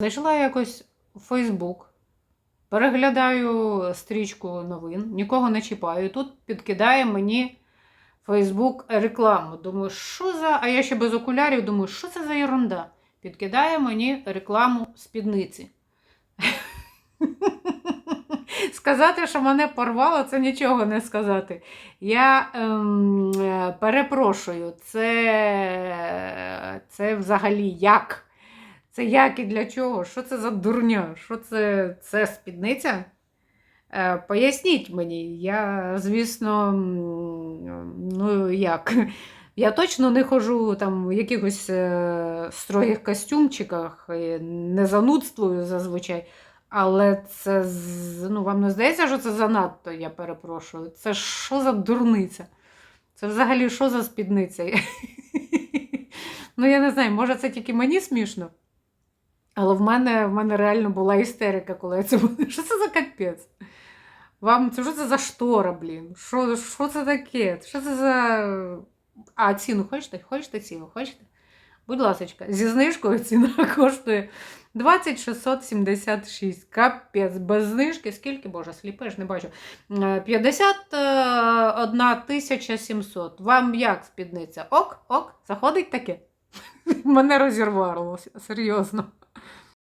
Зайшла якось у Фейсбук, переглядаю стрічку новин, нікого не чіпаю. Тут підкидає мені Фейсбук рекламу. Думаю, що за. А я ще без окулярів, думаю, що це за ерунда? Підкидає мені рекламу спідниці. Сказати, що мене порвало, це нічого не сказати. Я ем, е, перепрошую, це, це взагалі як? Це як і для чого? Що це за дурня? Що це, це спідниця? Е, поясніть мені. Я, звісно, ну як. Я точно не ходжу там в якихось е, строгих костюмчиках, не занудствую зазвичай. Але це ну, вам не здається, що це занадто, я перепрошую. Це що за дурниця? Це взагалі що за спідниця? ну, я не знаю, може це тільки мені смішно. Але в мене, в мене реально була істерика, коли я це була. Що це за капець? Вам це що це за штора, блін? Що, що це таке? Що це за. А, ціну хочете? Хочете ціну? Хочете? Будь ласка, зі знижкою ціна коштує 2676. Капець, без знижки. Скільки, боже, сліпиш, не бачу. Е, 51 700. Вам як спідниця? Ок, ок, заходить таке? Мене розірвало, серйозно.